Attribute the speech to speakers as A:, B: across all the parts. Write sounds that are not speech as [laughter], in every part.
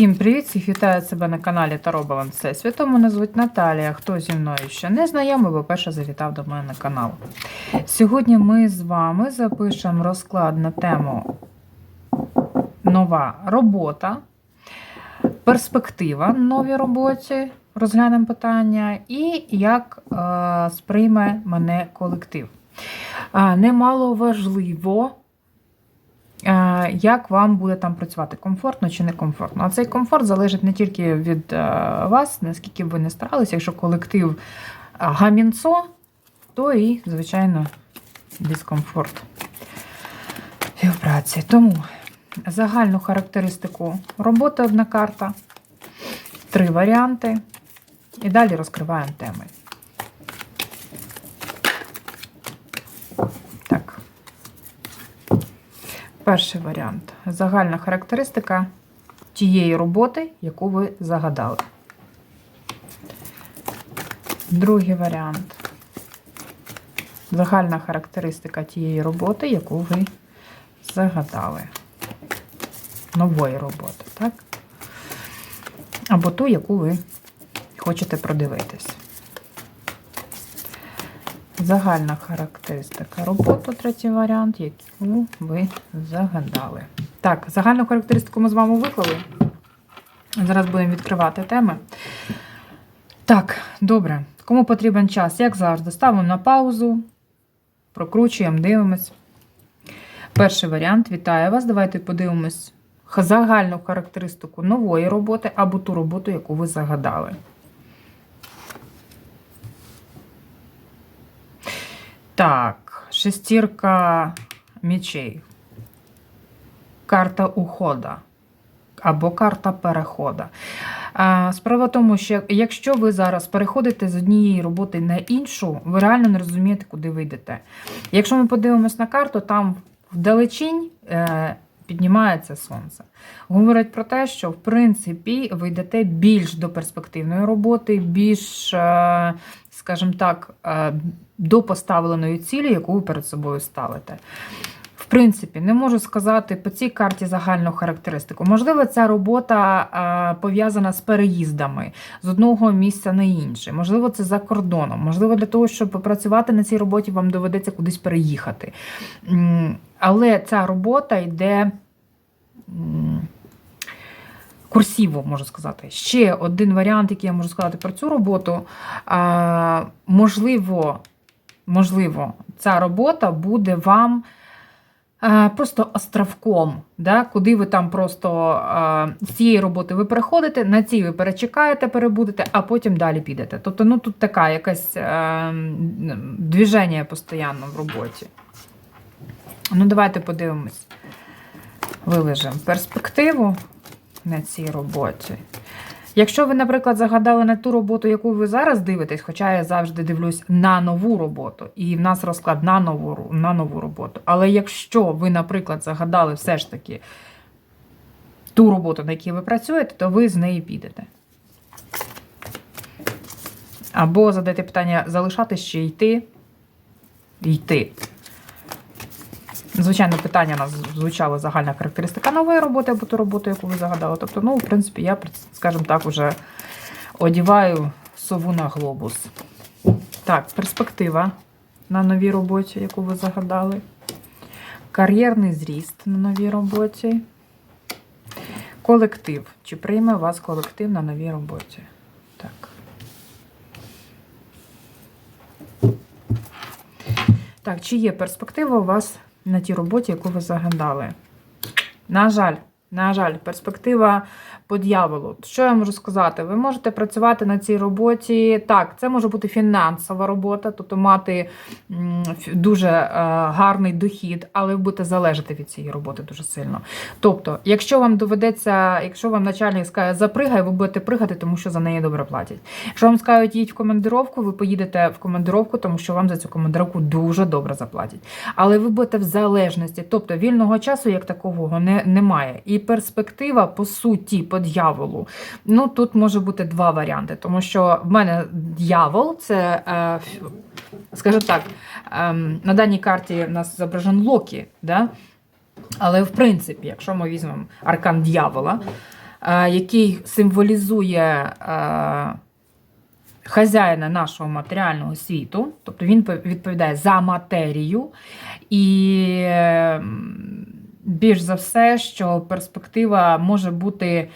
A: Всім привіт! Всіх вітаю себе на каналі Таро Баланс Всесвіту. Мене звуть Наталія. Хто зі мною ще не знайомий, бо перше завітав до мене на канал. Сьогодні ми з вами запишемо розклад на тему нова робота, перспектива новій роботі. Розглянемо питання, і як е, сприйме мене колектив. Е, немало важливо, як вам буде там працювати, комфортно чи не комфортно. А цей комфорт залежить не тільки від е, вас, наскільки б ви не старалися. Якщо колектив е, гамінцо, то і, звичайно, дискомфорт співпраці. Тому загальну характеристику роботи одна карта, три варіанти. І далі розкриваємо теми. Так. Перший варіант. Загальна характеристика тієї роботи, яку ви загадали. Другий варіант. Загальна характеристика тієї роботи, яку ви загадали. Нової роботи, так? Або ту, яку ви хочете продивитись. Загальна характеристика роботи, третій варіант, яку ви загадали. Так, загальну характеристику ми з вами виклали. Зараз будемо відкривати теми. Так, добре. Кому потрібен час, як завжди, ставимо на паузу, прокручуємо, дивимось. Перший варіант. Вітаю вас. Давайте подивимось загальну характеристику нової роботи або ту роботу, яку ви загадали. Так, шестірка мечей. Карта ухода. Або карта перехода. Справа в тому, що якщо ви зараз переходите з однієї роботи на іншу, ви реально не розумієте, куди ви йдете. Якщо ми подивимось на карту, там вдалечінь е, піднімається сонце. Говорить про те, що в принципі ви йдете більш до перспективної роботи, більш, е, скажімо так, е, до поставленої цілі, яку ви перед собою ставите. Принципі, не можу сказати по цій карті загальну характеристику. Можливо, ця робота пов'язана з переїздами з одного місця на інше. Можливо, це за кордоном. Можливо, для того, щоб попрацювати на цій роботі, вам доведеться кудись переїхати. Але ця робота йде. Курсіво, можу сказати. Ще один варіант, який я можу сказати про цю роботу. Можливо, можливо, ця робота буде вам просто островком, да, куди ви там просто з цієї роботи ви переходите, на цій ви перечекаєте, перебудете, а потім далі підете. Тобто, ну тут така якась а, движення постійно в роботі. Ну, давайте подивимось. Вилежимо перспективу на цій роботі. Якщо ви, наприклад, загадали на ту роботу, яку ви зараз дивитесь, хоча я завжди дивлюсь на нову роботу, і в нас розклад на нову, на нову роботу. Але якщо ви, наприклад, загадали все ж таки ту роботу, на якій ви працюєте, то ви з неї підете. Або задайте питання, залишатись чи йти? Йти. Звичайно, питання у нас звучало загальна характеристика нової роботи або ту роботу, яку ви загадали. Тобто, ну, в принципі, я, скажімо так, уже одіваю сову на глобус. Так, перспектива на новій роботі, яку ви загадали. Кар'єрний зріст на новій роботі. Колектив. Чи прийме вас колектив на новій роботі? Так. Так, чи є перспектива у вас на тій роботі, яку ви загадали? На жаль, на жаль, перспектива по дьяволу. Що я можу сказати? Ви можете працювати на цій роботі. Так, це може бути фінансова робота, тобто мати дуже е, гарний дохід, але ви будете залежати від цієї роботи дуже сильно. Тобто, якщо вам доведеться, якщо вам начальник скаже запригай, ви будете пригати, тому що за неї добре платять. Якщо вам скажуть їдь в командировку, ви поїдете в командировку, тому що вам за цю командировку дуже добре заплатять. Але ви будете в залежності, тобто вільного часу як такого не, немає. І перспектива, по суті, по дьяволу. Ну тут може бути два варіанти, тому що в мене дьявол це, е, скажімо так, ем, на даній карті у нас зображен Локі, да? але в принципі, якщо ми візьмемо аркан дьявола, е, який символізує е, хазяїна нашого матеріального світу, тобто він відповідає за матерію, і е, більш за все, що перспектива може бути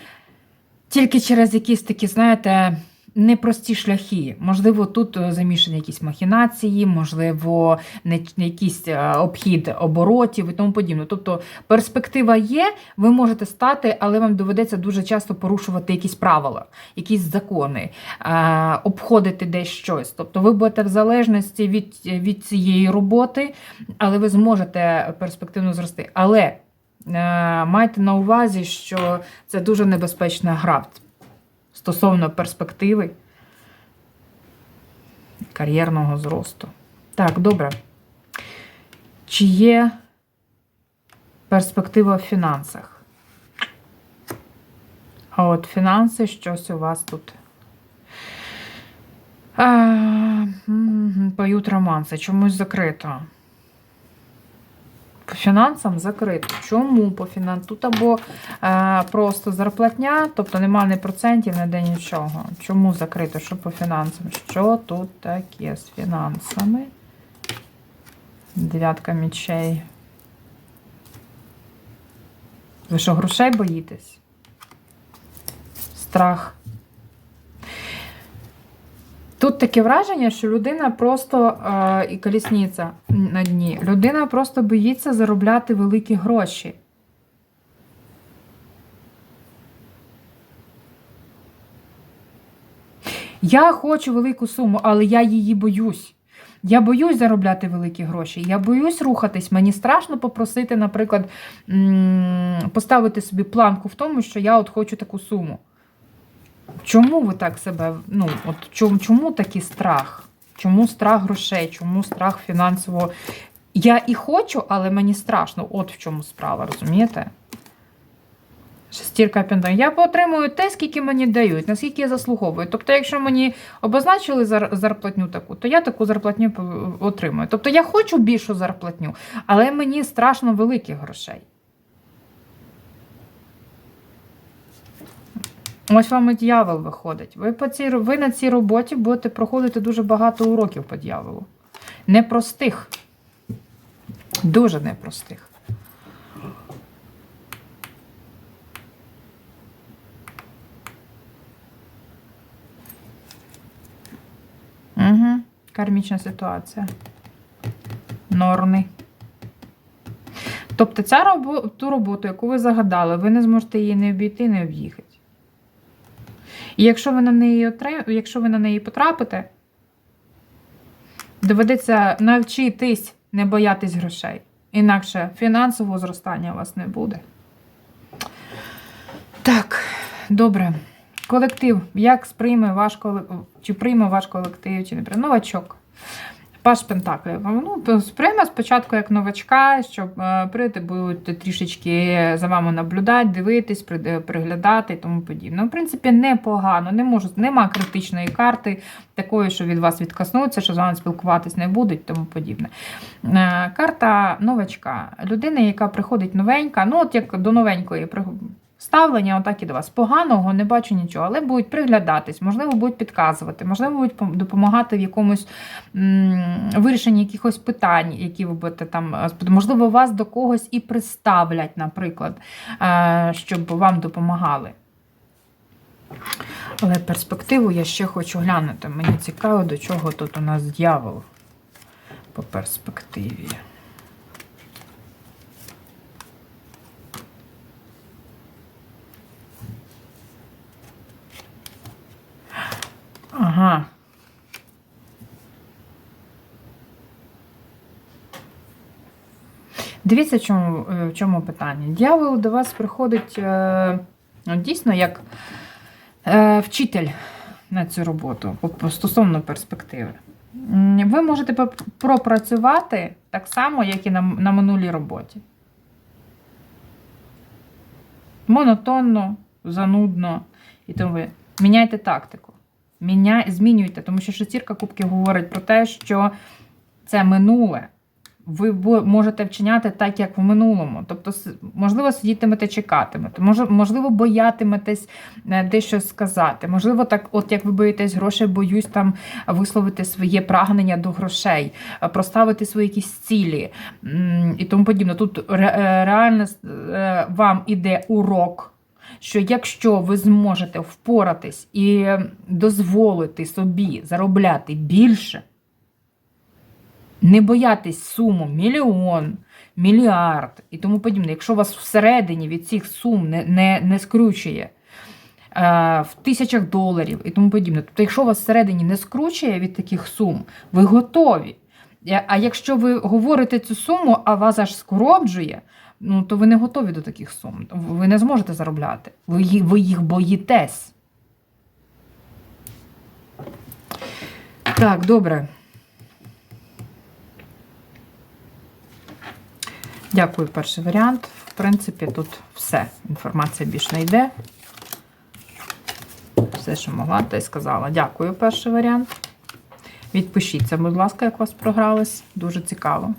A: тільки через якісь такі, знаєте, непрості шляхи. Можливо, тут е, замішані якісь махінації, можливо, не якийсь е, обхід оборотів і тому подібне. Тобто перспектива є, ви можете стати, але вам доведеться дуже часто порушувати якісь правила, якісь закони, е, обходити десь щось. Тобто ви будете в залежності від, від цієї роботи, але ви зможете перспективно зрости. Але майте на увазі, що це дуже небезпечна гра стосовно перспективи кар'єрного зросту. Так, добре. Чи є перспектива в фінансах? А от фінанси щось у вас тут. А, Поють романси, чомусь закрито. По фінансам закрито. Чому по фінансам? Тут або е, просто зарплатня, тобто немає ні процентів, ніде нічого. Чому закрито? Що по фінансам? Що тут таке з фінансами? Дев'ятка мічей. Ви що, грошей боїтесь? Страх. Тут таке враження, що людина просто е, і колісниця на дні. Людина просто боїться заробляти великі гроші. Я хочу велику суму, але я її боюсь. Я боюсь заробляти великі гроші. Я боюсь рухатись. Мені страшно попросити, наприклад, поставити собі планку в тому, що я от хочу таку суму. Чому ви так себе, ну, от чому, чому такий страх? Чому страх грошей? Чому страх фінансового? Я і хочу, але мені страшно. От в чому справа, розумієте? Шестірка пентаклів. Я отримую те, скільки мені дають, наскільки я заслуговую. Тобто, якщо мені обозначили зар- зарплатню таку, то я таку зарплатню отримую. Тобто я хочу більшу зарплатню, але мені страшно великих грошей. Ось вам і дьявол виходить. Ви, по цій, ви на цій роботі будете проходити дуже багато уроків по дьяволу. Непростих. Дуже непростих. Угу. Кармічна ситуація. Норни. Тобто ця робо, ту роботу, яку ви загадали, ви не зможете її не обійти, не об'їхати. І якщо ви на неї отрим... якщо ви на неї потрапите, доведеться навчитись не боятись грошей. Інакше фінансового зростання у вас не буде. Так, добре. Колектив. Як сприйме ваш колектив? Чи прийме ваш колектив, чи не прийме? Новачок. Паш Пентаклів. Ну, сприйме спочатку як новачка, щоб е, прийти, будуть трішечки за вами наблюдати, дивитись, приглядати і тому подібне. Ну, В принципі, непогано. Не можу, нема критичної карти, такої, що від вас відкоснуться, що з вами спілкуватись не будуть, тому подібне. Е, Карта новачка. Людина, яка приходить новенька, ну, от як до новенької ставлення, отак і до вас. Поганого не бачу нічого, але будуть приглядатись, можливо, будуть підказувати, можливо, будуть допомагати в якомусь вирішенні якихось питань, які ви будете там, е, можливо, вас до когось і представлять, наприклад, е, щоб вам допомагали. Але перспективу я ще хочу глянути. Мені цікаво, до чого тут у нас дьявол по перспективі. Ага. Дивіться, чому, е, в чому питання. Дьявол до вас приходить е, ну, дійсно як е, вчитель на цю роботу стосовно перспективи. Ви можете пропрацювати так само, як і на, на минулій роботі. Монотонно, занудно і тому. ви Міняйте тактику. Міняй, змінюйте, тому що шестірка кубків говорить про те, що це минуле. ви можете вчиняти так, як в минулому. Тобто, можливо, сидітимете, чекатимете, можливо, боятиметесь е, дещо сказати. Можливо, так, от як ви боїтесь грошей, боюсь там висловити своє прагнення до грошей, е, проставити свої якісь цілі і тому подібне. Тут е, реально вам іде урок. Що якщо ви зможете впоратись і дозволити собі заробляти більше, не боятись суму мільйон, мільярд і тому подібне, якщо вас всередині від цих сум не, не, не скручує е, в тисячах доларів і тому подібне, тобто, якщо вас всередині не скручує від таких сум, ви готові. А якщо ви говорите цю суму, а вас аж скороджує, ну то ви не готові до таких сум. Ви не зможете заробляти. Ви, ви їх боїтесь. Так, добре. Дякую, перший варіант. В принципі, тут все. Інформація більш не йде. Все, що могла, те й сказала. Дякую, перший варіант. Відпишіться, будь ласка, як у вас програлись. Дуже цікаво.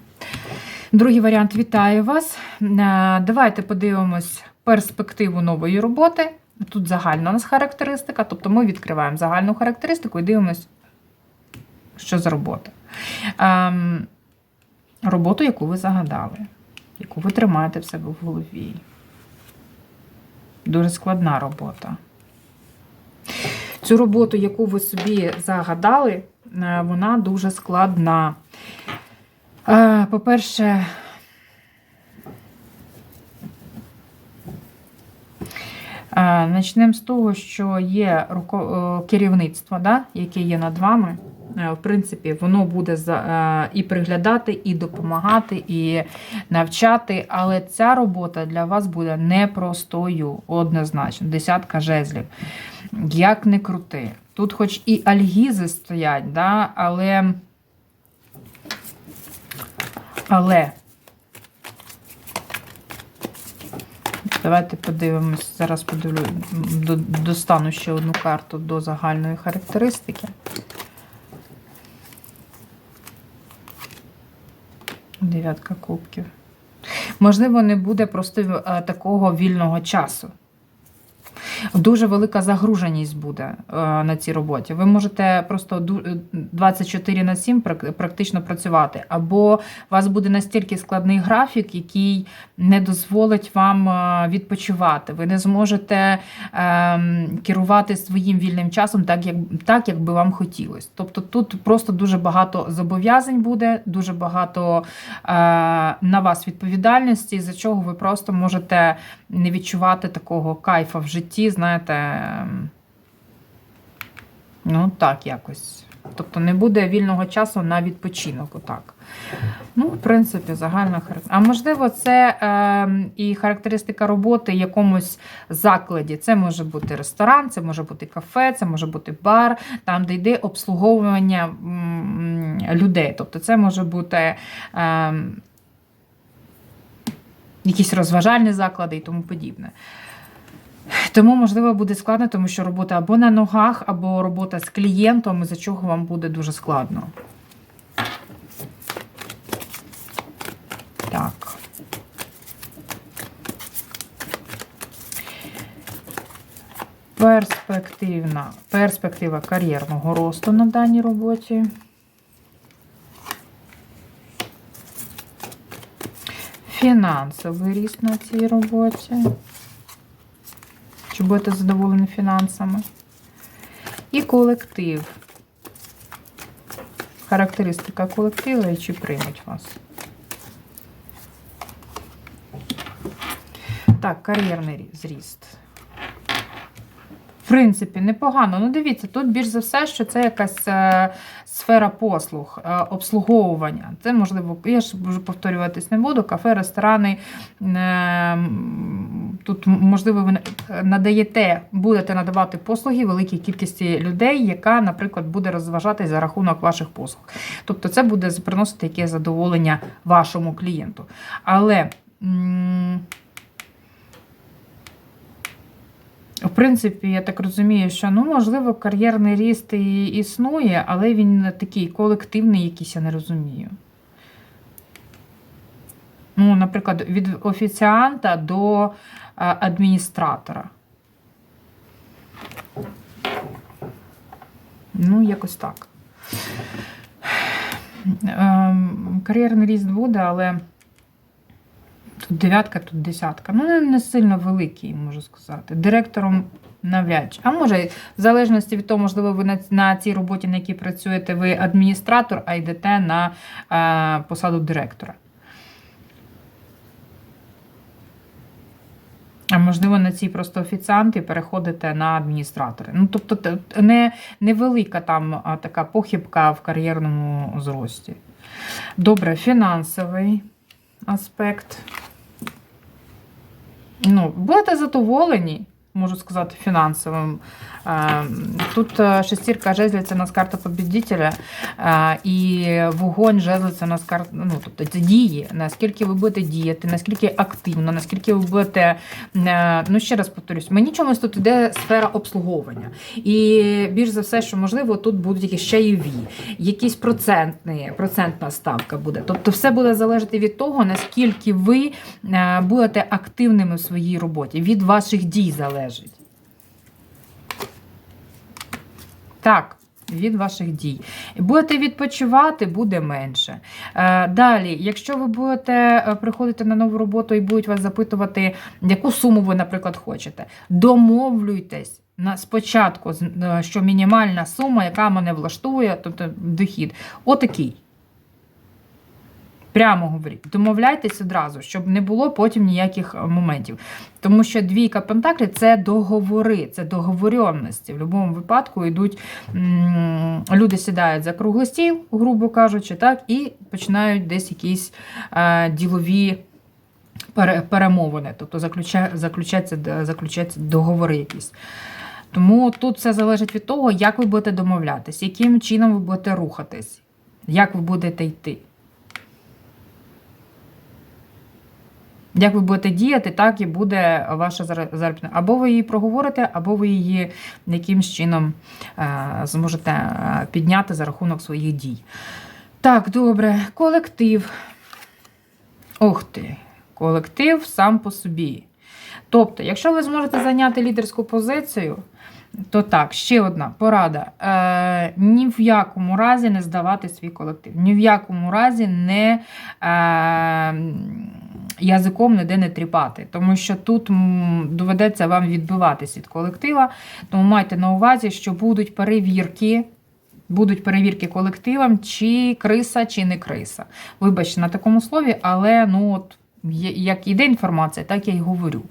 A: Другий варіант вітаю вас. Е, Давайте подивимось перспективу нової роботи. Тут загальна у нас характеристика, тобто ми відкриваємо загальну характеристику і дивимось, що за робота. Ем, роботу, яку ви загадали, яку ви тримаєте в себе в голові. Дуже складна робота. Цю роботу, яку ви собі загадали, е, вона дуже складна. По-перше, почнемо з того, що є е, керівництво, да, яке є над вами. Е, В принципі, воно буде е, і приглядати, і допомагати, і навчати. Але ця робота для вас буде непростою, однозначно. Десятка жезлів. Як не крути. Тут, хоч і альгізи стоять, да, але. Але. Давайте подивимось. Зараз подивлю, достану ще одну карту до загальної характеристики. Дев'ятка кубків. Можливо, не буде просто е, такого вільного часу. Дуже велика загруженість буде е, на цій роботі. Ви можете просто е, 24 на 7 практично працювати, або у вас буде настільки складний графік, який не дозволить вам е, відпочивати. Ви не зможете ем, керувати своїм вільним часом так, як, так, як би вам хотілося. Тобто тут просто дуже багато зобов'язань буде, дуже багато е, на вас відповідальності, за чого ви просто можете не відчувати такого кайфа в житті, знаєте, ем, ну так якось. Тобто не буде вільного часу на відпочинок, отак. Ну, в принципі, загальна характеристика. А можливо, це е, і характеристика роботи в якомусь закладі. Це може бути ресторан, це може бути кафе, це може бути бар, там, де йде обслуговування людей. Тобто це може бути. Е, якісь розважальні заклади і тому подібне. Тому, можливо, буде складно, тому що робота або на ногах, або робота з клієнтом, із-за чого вам буде дуже складно. Так. Перспективна, перспектива кар'єрного росту на даній роботі. Фінансовий ріст на цій роботі. Чи будете задоволені фінансами? І колектив. Характеристика колективу і чи приймуть вас. Так, кар'єрний зріст. В принципі, непогано. Ну, дивіться, тут більш за все, що це якась е, сфера послуг, е, обслуговування. Це можливо, я ж вже повторюватись не буду. Кафе, ресторани. Е, тут, можливо, ви на- надаєте, будете надавати послуги великій кількості людей, яка, наприклад, буде розважатись за рахунок ваших послуг. Тобто, це буде приносити якесь задоволення вашому клієнту. Але. В принципі, я так розумію, що ну, можливо, кар'єрний ріст і існує, але він такий колективний, якийсь я не розумію. Ну, наприклад, від офіціанта до е, адміністратора. Ну, якось так. Ем, Кар'єрний ріст буде, але тут дев'ятка, тут десятка. Ну, не- сильно великий, можу сказати. Директором навряд чи. А може, в залежності від того, можливо, ви на, на цій роботі, на якій працюєте, ви адміністратор, а йдете на е, посаду директора. А можливо, на цій просто офіціанти переходите на адміністратори. Ну, тобто, не, невелика там така похибка в кар'єрному зрості. Добре, фінансовий аспект. Ну, будете задоволені, можу сказати, фінансовим. Тут е, шестірка у нас карта побідітеля, і вогонь жезлів це у нас карта, ну, тобто це дії, наскільки ви будете діяти, наскільки активно, наскільки ви будете, е, ну ще раз повторюсь, мені чомусь тут іде сфера обслуговування. І більш за все, що можливо, тут будуть якісь чаєві, якісь процентні, процентна ставка буде. Тобто все буде залежати від того, наскільки ви е, будете активними в своїй роботі. Від ваших дій залежить. Так, від ваших дій. Будете відпочивати, буде менше. Е, Далі, якщо ви будете е, приходити на нову роботу і будуть вас запитувати, яку суму ви, наприклад, хочете, домовлюйтесь. На спочатку, е, що мінімальна сума, яка мене влаштує, тобто дохід, отакий. Прямо говоріть, домовляйтесь одразу, щоб не було потім ніяких е, моментів. Тому що двійка пентаклів це договори, це договоренності. В будь-якому випадку йдуть люди сідають за круглий стіл, грубо кажучи, так, і починають десь якісь е, ділові перемовини, тобто заключаться, заключаться договори якісь. Тому тут все залежить від того, як ви будете домовлятись, яким чином ви будете рухатись, як ви будете йти. Як ви будете діяти, так і буде ваша зар- заробітна. Або ви її проговорите, або ви її якимсь чином е, зможете е, підняти за рахунок своїх дій. Так, добре, колектив. Ох ти, колектив сам по собі. Тобто, якщо ви зможете зайняти лідерську позицію, то так, ще одна порада. Е, ні в якому разі не здавати свій колектив. Ні в якому разі не е, язиком ніде не тріпати. Тому що тут доведеться вам відбиватись від колектива. Тому майте на увазі, що будуть перевірки. Будуть перевірки колективам, чи криса, чи не криса. Вибачте на такому слові, але ну от як іде інформація, так я й говорю.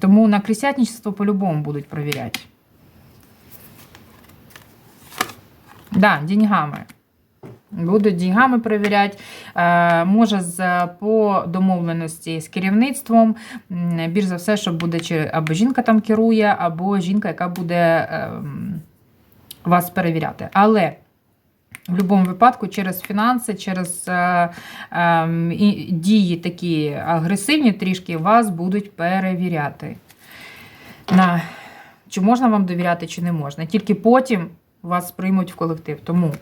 A: Тому на крисятничество по-любому будуть перевіряти. Да, деньгами. Будуть деньгами перевіряти. Е, може, по домовленості з керівництвом, більш за все, що буде чи або жінка там керує, або жінка, яка буде ем, вас перевіряти. Але в будь-якому випадку через фінанси, через е, ем, дії такі агресивні трішки вас будуть перевіряти. На, чи можна вам довіряти, чи не можна. Тільки потім вас приймуть в колектив. Тому,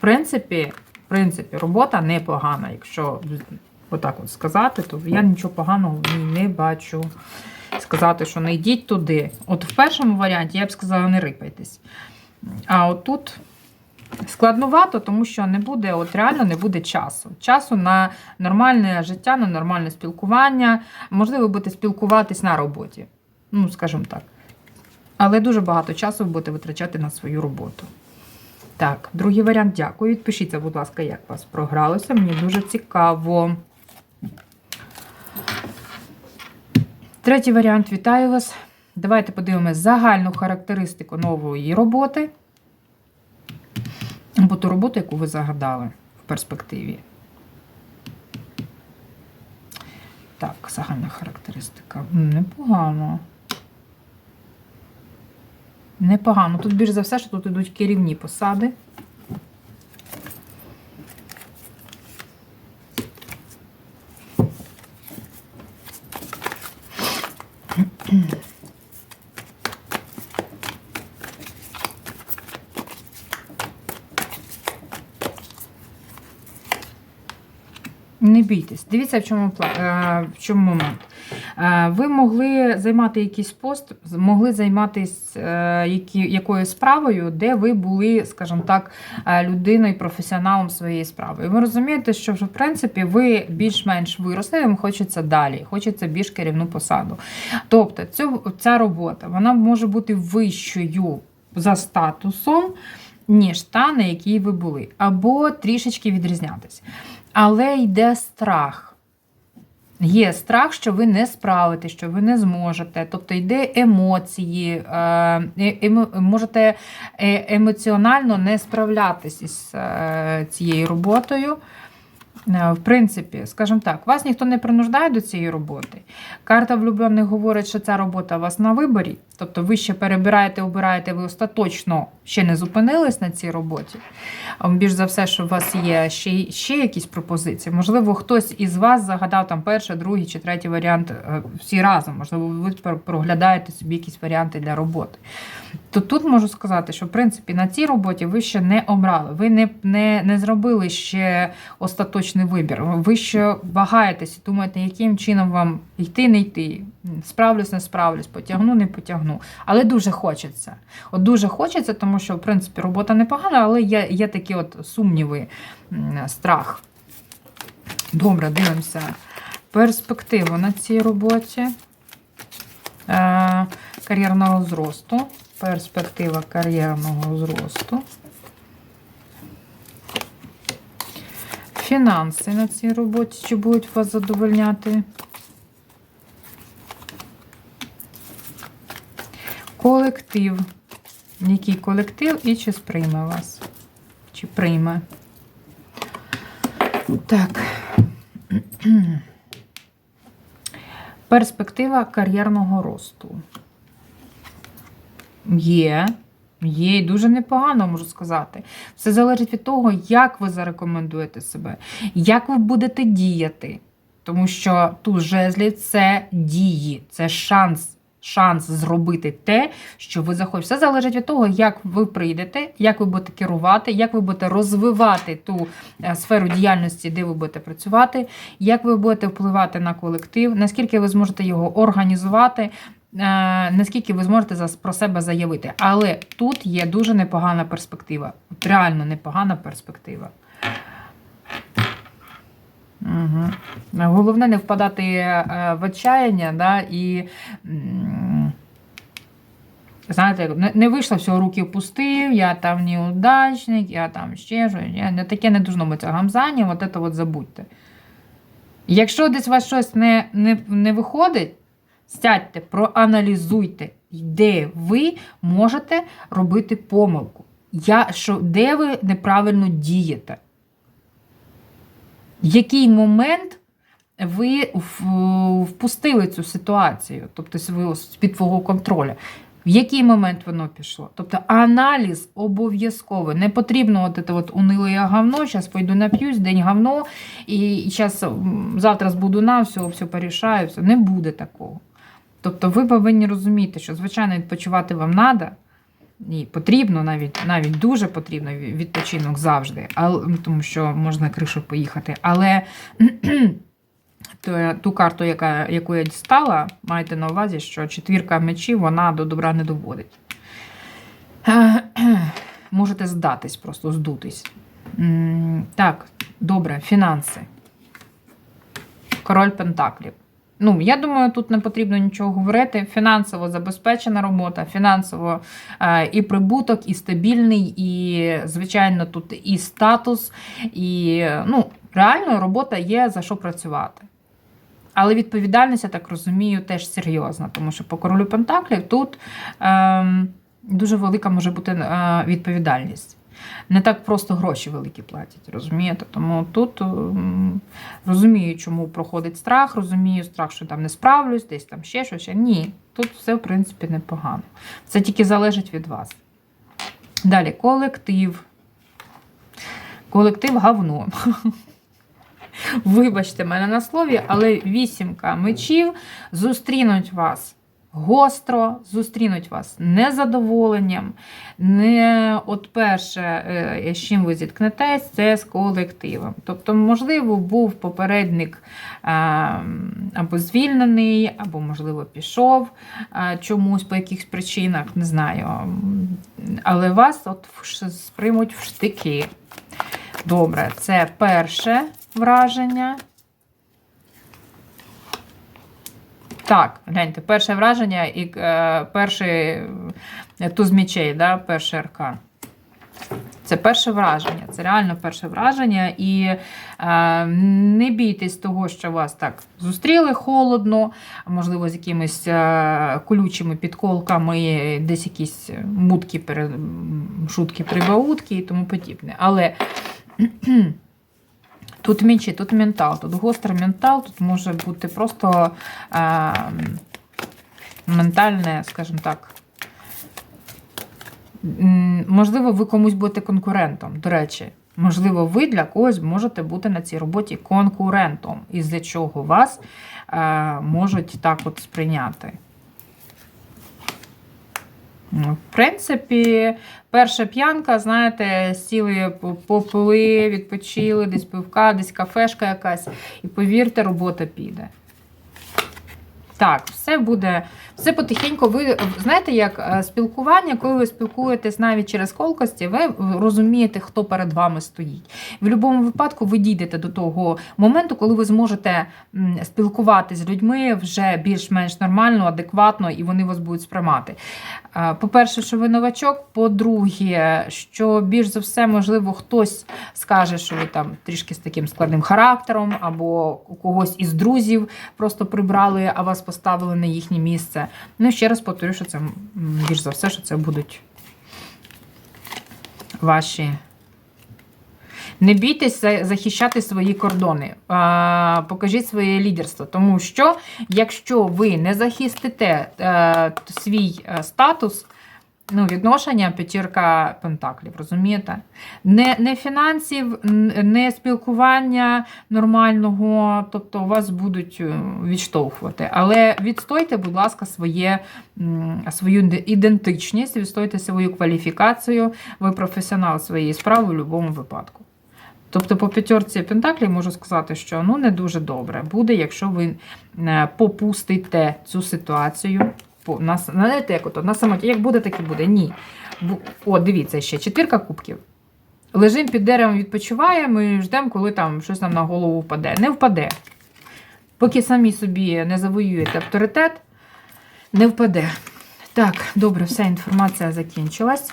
A: принципі, в принципі, робота непогана. Якщо отак от сказати, то я нічого поганого в ній не бачу. Сказати, що не йдіть туди. От в першому варіанті я б сказала, не рипайтесь. А от тут складновато, тому що не буде, от реально не буде часу. Часу на нормальне життя, на нормальне спілкування. Можливо, будете спілкуватись на роботі. Ну, скажімо так. Але дуже багато часу будете витрачати на свою роботу. Так, другий варіант, дякую. Відпишіться, будь ласка, як вас програлося. Мені дуже цікаво. Третій варіант, вітаю вас. Давайте подивимось загальну характеристику нової роботи. Або ту роботу, яку ви загадали в перспективі. Так, загальна характеристика. Непогано. Непогано. Тут більш за все, що тут йдуть керівні посади. Не бійтесь. Дивіться, в чому, е, в чому момент. Е, Ви могли займати якийсь пост, могли займатися е, якоюсь справою, де ви були, скажімо так, е, людиною, професіоналом своєї справи. І ви розумієте, що вже в принципі ви більш-менш виросли, вам хочеться далі, хочеться більш керівну посаду. Тобто, ця робота вона може бути вищою за статусом, ніж та, на якій ви були, або трішечки відрізнятися. Але йде страх. Є страх, що ви не справите, що ви не зможете. Тобто йде емоції, е, емо- можете е- емоціонально не справлятись із е, цією роботою. Е, В принципі, скажімо так, вас ніхто не принуждає до цієї роботи. Карта влюблених говорить, що ця робота у вас на виборі. Тобто ви ще перебираєте, обираєте, ви остаточно ще не зупинились на цій роботі. Більш за все, що у вас є ще, ще якісь пропозиції. Можливо, хтось із вас загадав там перший, другий чи третій варіант е, всі разом. Можливо, ви проглядаєте собі якісь варіанти для роботи. То тут можу сказати, що в принципі на цій роботі ви ще не обрали, ви не, не, не зробили ще остаточний вибір. Ви ще вагаєтесь і думаєте, яким чином вам йти, не йти, справлюсь, не справлюсь, потягну, не потягну. Але дуже хочеться. От дуже хочеться, тому що, в принципі, робота непогана, але є, є такі от сумніви, страх. Добре, дивимося. Перспективу на цій роботі. Е, кар'єрного зросту. Перспектива кар'єрного зросту. Фінанси на цій роботі, чи будуть вас задовольняти? Колектив. Який колектив і чи сприйме вас? Чи прийме? Так. Перспектива кар'єрного росту. Є. Є і дуже непогано, можу сказати. Все залежить від того, як ви зарекомендуєте себе, як ви будете діяти. Тому що тут жезлі це дії, це шанс. Шанс зробити те, що ви захочете. Все залежить від того, як ви прийдете, як ви будете керувати, як ви будете розвивати ту е, сферу діяльності, де ви будете працювати, як ви будете впливати на колектив, наскільки ви зможете його організувати, е, наскільки ви зможете про себе заявити. Але тут є дуже непогана перспектива. Реально непогана перспектива. Угу. Головне не впадати е, в отчаяння, да, і знаєте, не, вийшло всього руки впустив, я там неудачник, я там ще щось. Не таке не должно бути гамзані, от це от забудьте. Якщо десь у вас щось не, не, не виходить, сядьте, проаналізуйте, де ви можете робити помилку. Я, що, де ви неправильно дієте. Який момент ви впустили цю ситуацію, тобто з-під твого контролю. В який момент воно пішло? Тобто аналіз обов'язково. Не потрібно от це от униле говно, зараз пойду нап'юсь, день говно, і зараз завтра збуду на все, все порішаю, все. Не буде такого. Тобто ви повинні розуміти, що, звичайно, відпочивати вам треба, і потрібно, навіть навіть дуже потрібно відпочинок завжди, ну, тому що можна кришу поїхати. Але [clears throat] ту карту, яка, яку я дістала, майте на увазі, що четвірка мечів вона до добра не доводить. [clears throat] Можете здатись, просто здутись. Так, добре, фінанси. Король Пентаклів. Ну, я думаю, тут не потрібно нічого говорити. Фінансово забезпечена робота, фінансово е, і прибуток, і стабільний, і, звичайно, тут і статус, і ну, реально робота є за що працювати. Але відповідальність, я так розумію, теж серйозна, тому що по королю Пентаклів тут ем, дуже велика може бути е, відповідальність. Не так просто гроші великі платять, розумієте? Тому тут ем, розумію, чому проходить страх, розумію страх, що там не справлюсь, десь там ще щось. Ні, тут все, в принципі, непогано. Це тільки залежить від вас. Далі, колектив. Колектив говно. [laughs] Вибачте мене на слові, але вісімка мечів зустрінуть вас гостро, зустрінуть вас незадоволенням. Не от перше, е, з чим ви зіткнетесь, це з колективом. Тобто, можливо, був попередник е, або звільнений, або, можливо, пішов е, чомусь по якихось причинах, не знаю. Але вас от сприймуть в штики. Добре, це перше враження. Так, гляньте, перше враження і е, перший е, туз мічей, да, перший аркан. Це перше враження, це реально перше враження. І е, не бійтесь того, що вас так зустріли холодно, можливо, з якимись е, колючими підколками, десь якісь мутки, шутки, прибаутки і тому подібне. Але тут мічі, тут ментал, тут гострий ментал, тут може бути просто е, ментальне, скажімо так. Можливо, ви комусь будете конкурентом. До речі, можливо, ви для когось можете бути на цій роботі конкурентом, із-за чого вас е, можуть так от сприйняти. В принципі, перша п'янка, знаєте, сіли, попили, відпочили, десь пивка, десь кафешка якась, і повірте, робота піде. Так, все буде, все потихеньку. Ви знаєте, як е, спілкування, коли ви спілкуєтесь навіть через колкості, ви розумієте, хто перед вами стоїть. В будь-якому випадку ви дійдете до того моменту, коли ви зможете спілкуватися з людьми вже більш-менш нормально, адекватно, і вони вас будуть сприймати. Е, По-перше, що ви новачок. По-друге, що більш за все, можливо, хтось скаже, що ви там трішки з таким складним характером, або у когось із друзів просто прибрали, а вас поставили на їхнє місце. Ну, ще раз повторю, що це більш за все, що це будуть ваші. Не бійтесь захищати свої кордони, покажіть своє лідерство, тому що якщо ви не захистите е, свій е, статус, ну, відношення п'ятірка пентаклів, розумієте? Не, не фінансів, не спілкування нормального, тобто вас будуть е, відштовхувати. Але відстойте, будь ласка, своє, свою ідентичність, відстойте свою кваліфікацію, ви професіонал своєї справи в будь-якому випадку. Тобто по п'ятерці пентаклів можу сказати, що ну не дуже добре буде, якщо ви е, попустите цю ситуацію. На, знаєте, як ото, на самоті, як буде, так і буде. Ні. О, дивіться ще, четвірка кубків. Лежимо під деревом, відпочиваємо і ждемо, коли там щось нам на голову впаде. Не впаде. Поки самі собі не завоюєте авторитет, не впаде. Так, добре, вся інформація закінчилась.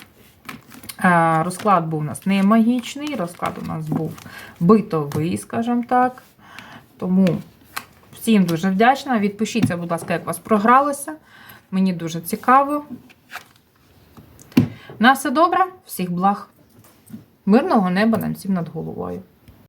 A: Е, Розклад був у нас не магічний, розклад у нас був битовий, скажімо так. Тому всім дуже вдячна. Відпишіться, будь ласка, як у вас програлося. Мені дуже цікаво. На все добре, всіх благ. Мирного неба нам всім над головою.